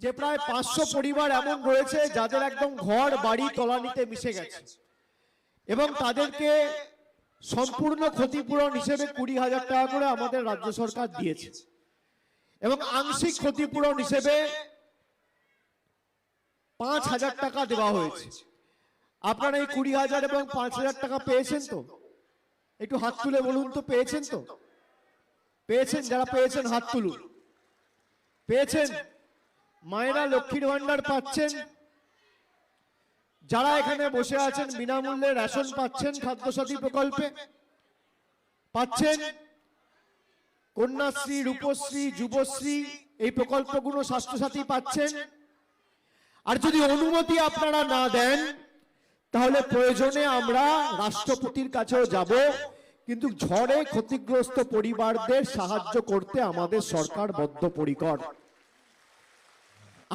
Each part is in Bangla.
যে প্রায় পাঁচশো পরিবার এমন রয়েছে যাদের একদম ঘর বাড়ি তলানিতে মিশে গেছে। এবং তাদেরকে সম্পূর্ণ ক্ষতিপূরণ হিসেবে কুড়ি হাজার টাকা করে আমাদের রাজ্য সরকার দিয়েছে। এবং আংশিক ক্ষতিপূরণ হিসেবে পাঁচ হাজার টাকা দেওয়া হয়েছে। আপনারা এই কুড়ি হাজার এবং পাঁচ হাজার টাকা পেয়েছেন তো? একটু হাত তুলে বলুন তো পেয়েছেন তো? পেয়েছেন যারা পেয়েছেন হাত তুলুন। পেয়েছেন? মায়েরা লক্ষ্মীর ভান্ডার পাচ্ছেন। যারা এখানে বসে আছেন বিনামূল্যে রেশন পাচ্ছেন খাদ্যসাথী প্রকল্পে পাচ্ছেন কন্যাশ্রী রূপশ্রী যুবশ্রী এই প্রকল্পগুলো স্বাস্থ্যসাথী পাচ্ছেন। আর যদি অনুমতি আপনারা না দেন তাহলে প্রয়োজনে আমরা রাষ্ট্রপতির কাছেও যাব। কিন্তু ঝড়ে ক্ষতিগ্রস্ত পরিবারদের সাহায্য করতে আমাদের সরকার বদ্ধপরিকর।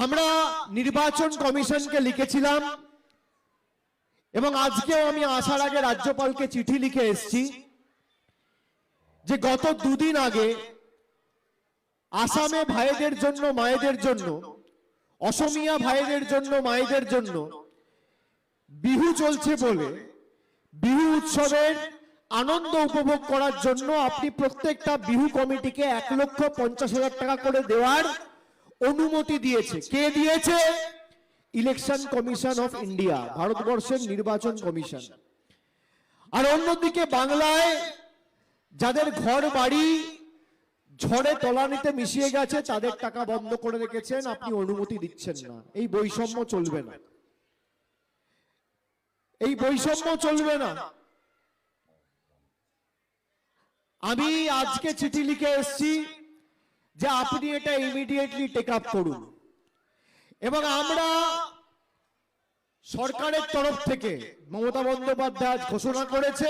আমরা নির্বাচন কমিশনকে লিখেছিলাম এবং আজকেও আমি আসার আগে রাজ্যপালকে চিঠি লিখে এসেছি যে গত দুদিন আগে আসামে ভাইদের জন্য, মায়েদের জন্য, অসমিয়া ভাইদের জন্য, মায়েদের জন্য বিহু চলছে বলে, বিহু উৎসবের আনন্দ উপভোগ করার জন্য আপনি প্রত্যেকটা বিহু কমিটিকে এক লক্ষ পঞ্চাশ হাজার টাকা করে দেওয়ার অনুমতি দিয়েছে। কে দিয়েছে? ইলেকশন কমিশন অফ ইন্ডিয়া ভারতবর্ষের নির্বাচন কমিশন আর অন্যদিকে বাংলায় যাদের ঘর বাড়ি ঝড়ে তলানিতে মিশিয়ে গেছে তাদের টাকা বন্ধ করে রেখেছেন আপনি অনুমতি দিচ্ছেন না। এই বৈষম্য চলবে না। এই বৈষম্য চলবে না। আমি আজকে চিঠি লিখে এসেছি। যে আপনি এটা ইমিডিয়েটলি টেক আপ করুন। এবং আমরা সরকারের তরফ থেকে মমতা বন্দ্যোপাধ্যায় আজ ঘোষণা করেছে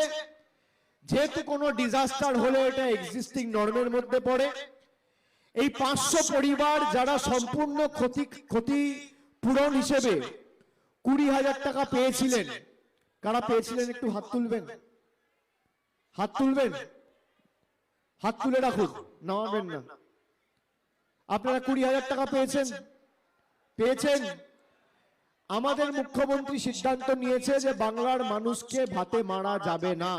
যেহেতু কোনো ডিজাস্টার হলে এটা এক্সিস্টিং নর্মের মধ্যে পড়ে। এই পাঁচশো পরিবার যারা সম্পূর্ণ ক্ষতি ক্ষতি পূরণ হিসেবে কুড়ি হাজার টাকা পেয়েছিলেন। কারা পেয়েছিলেন একটু হাত তুলবেন? হাত তুলবেন? হাত তুলে রাখুন। নামাবেন না। আপনারা কুড়ি হাজার টাকা পেয়েছেন। পেয়েছেন। আমাদের মুখ্যমন্ত্রী সিদ্ধান্ত নিয়েছে যে বাংলার মানুষকে ভাতে মারা যাবে না।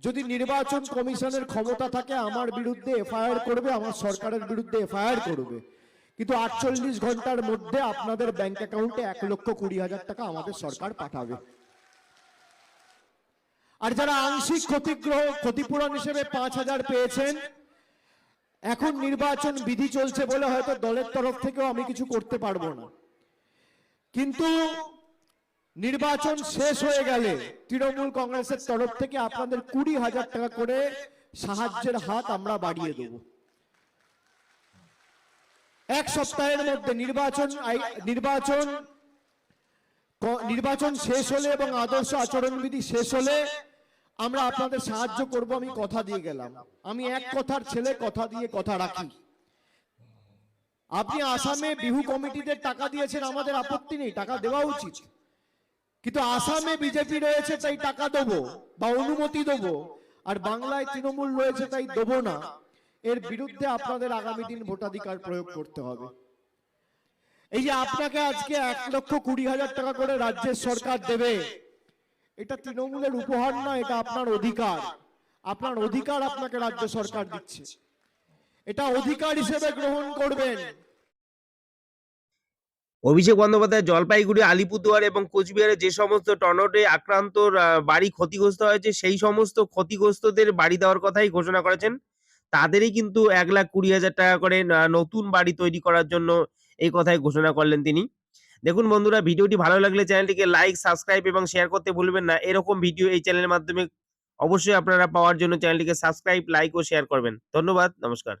যদি নির্বাচন কমিশনের ক্ষমতা থাকে আমার বিরুদ্ধে এফআইআর করবে আমার সরকারের বিরুদ্ধে এফআইআর করবে। কিন্তু আটচল্লিশ ঘণ্টার মধ্যে আপনাদের ব্যাংক অ্যাকাউন্টে এক লক্ষ কুড়ি হাজার টাকা আমাদের সরকার পাঠাবে। আর যারা আংশিক ক্ষতিগ্রহ ক্ষতিপূরণ হিসেবে পাঁচ হাজার পেয়েছেন এখন নির্বাচন বিধি চলছে বলে হয়তো দলের তরফ থেকেও আমি কিছু করতে পারব না। কিন্তু নির্বাচন শেষ হয়ে গেলে তৃণমূল কংগ্রেসের তরফ থেকে আপনাদের কুড়ি হাজার টাকা করে সাহায্যের হাত আমরা বাড়িয়ে দেব। এক সপ্তাহের মধ্যে নির্বাচন নির্বাচন নির্বাচন শেষ হলে এবং আদর্শ আচরণবিধি শেষ হলে আমরা আপনাদের সাহায্য করব আমি কথা দিয়ে গেলাম। আমি এক কথার ছেলে কথা দিয়ে কথা রাখি। আপনি আসামে বিহু কমিটিদের টাকা দিয়েছেন আমাদের আপত্তি নেই টাকা দেওয়া উচিত। কিন্তু আসামে বিজেপি রয়েছে তাই টাকা দেবো বা অনুমতি দেবো। আর বাংলায় তৃণমূল রয়েছে তাই দেবো না। এর বিরুদ্ধে আপনাদের আগামী দিন ভোটাধিকার প্রয়োগ করতে হবে। এই যে আপনাকে আজকে এক লক্ষ কুড়ি হাজার টাকা করে রাজ্যের সরকার দেবে এটা তৃণমূলের উপহার না এটা আপনার অধিকার। আপনার অধিকার আপনাকে রাজ্য সরকার দিচ্ছে। এটা অধিকার হিসেবে গ্রহণ করবেন। অভিষেক বন্দ্যোপাধ্যায় জলপাইগুড়ি আলিপুরদুয়ার এবং কোচবিহারে যে সমস্ত টর্নেডোে আক্রান্ত আহ, বাড়ি ক্ষতিগ্রস্ত হয়েছে সেই সমস্ত ক্ষতিগ্রস্তদের বাড়ি দেওয়ার কথাই ঘোষণা করেছেন। তাদেরই কিন্তু এক লাখ কুড়ি হাজার টাকা করে নতুন বাড়ি তৈরি করার জন্য এই কথাই ঘোষণা করলেন তিনি। দেখুন বন্ধুরা, ভিডিওটি ভালো লাগলে চ্যানেলটিকে লাইক সাবস্ক্রাইব এবং শেয়ার করতে ভুলবেন না। এরকম ভিডিও এই চ্যানেলের মাধ্যমে অবশ্যই আপনারা পাওয়ার জন্য চ্যানেলটিকে সাবস্ক্রাইব লাইক ও শেয়ার করবেন। ধন্যবাদ, নমস্কার।